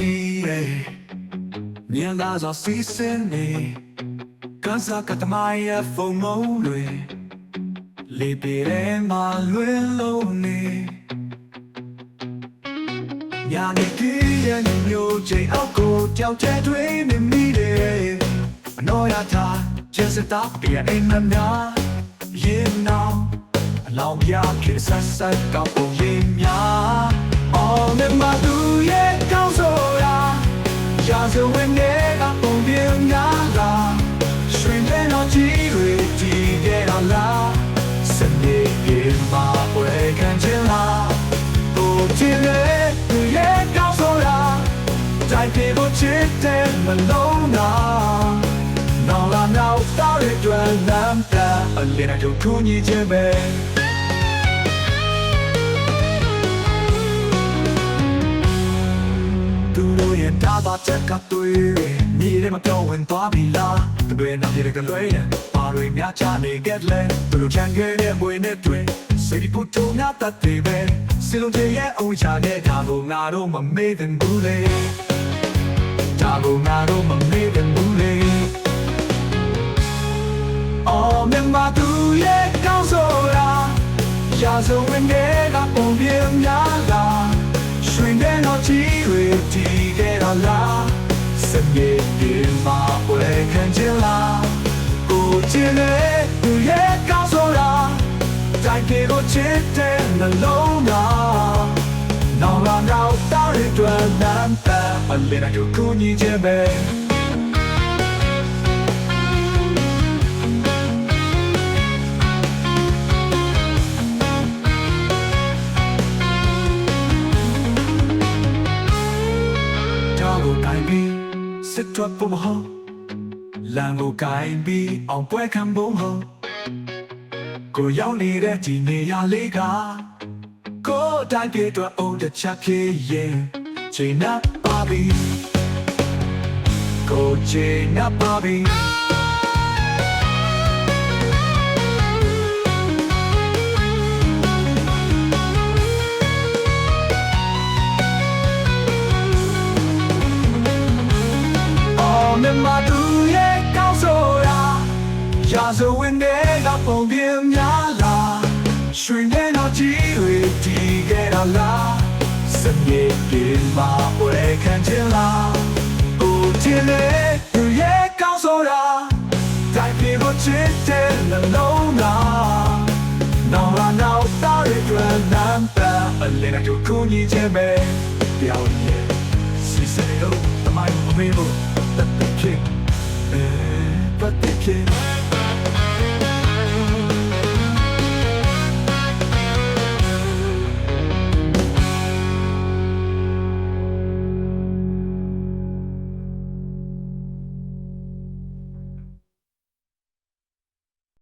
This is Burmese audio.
ဒီရေမြင်လာသောစီစင်းနေကန်စားကတမရဲ့ဖုန်းမုံတွေလေပေရဲမှာလွင်လုံးနေညာနေဒီရဲ့မျိုးချိန်အောက်ကိုကြောက်တဲ့တွေနေမိတယ်အနော်ရတာကျစတာပြအိမ်မများရင်နောင်အလောင်းပြခေဆက်ဆက်ကောက်ပုံရ ချစ်တဲ့မလုံးလားနောင်လာနောက်သားတွေကျွမ်းလမ်းတာအလင်းအထုံထူးညီခြင်းပဲသူတို့ရဲ့တာဘာချက်ကတွေ့မြေထဲမှာပြောဝင်သွားပြီလားသူတွေနာပြေကလွဲရင်ပါတွေများချနေ get လဲသူတို့ချန်ခဲ့တဲ့မွေနဲ့တွေ့စိတ်ပူထုံနာတတ်တယ်ပဲစီလုံးတဲ့ရဲ့အုံချတဲ့ဒါကိုငါတို့မမေ့တဲ့ဘူးလေ ဒါကိုငါတို့မမေ့တဲ့ဘူးလေအော်မြန်မာသူရဲ့ကောင်းဆိုတာရာဇဝင်တွေကပုံပြင်းများလားရွှင်တဲ့တော့ကြီးတွေတည်ခဲ့တော့လားစမြေဒီမှာပွဲခံချင်လားကိုချင်တဲ့သူရဲ့ကောင်းဆိုတာတိုင်းပြေကိုချစ်တဲ့နှလုံးသားနောင်လာ နောက်တောင်းရတဲ့နမ်းတာအလင်းအတူကူညီခြင်းပဲကြောက်ကိုကိုင်ပြီးစစ်ထွက်ဖို့မဟုတ်လမ်းကိုကိုင်ပြီးအောင်ပွဲခံဖို့မဟုတ်ကိုရောက်နေတဲ့ဒီနေရာလေးကကိုအတိုင်းပြေတော့အုံတချခေရင် ချိန်နပ်ပါပြီကိုချိန်နပ်ပါပြီအောင်မြမသူရဲ့ကောင်းဆိုတာရာဇဝင်တွေကပုံပြင်းများလားရွှင်တဲ့တော့ကြီးတွေတည်ခဲ့တာလားစမြေ ပြေမှာပွဲခံချင်လားကိုချင်လေသူရဲ့ကောင်းဆိုတာတိုင်းပြေကိုချစ်တဲ့နှလုံးသားနောင်လာနောက်သားတွေကျွမ်းနမ်းပါအလင်းအတူကူညီခြင်းပဲပြောင်းရဲ့စီစဲလို့တမိုင်းမမေ့ဘူး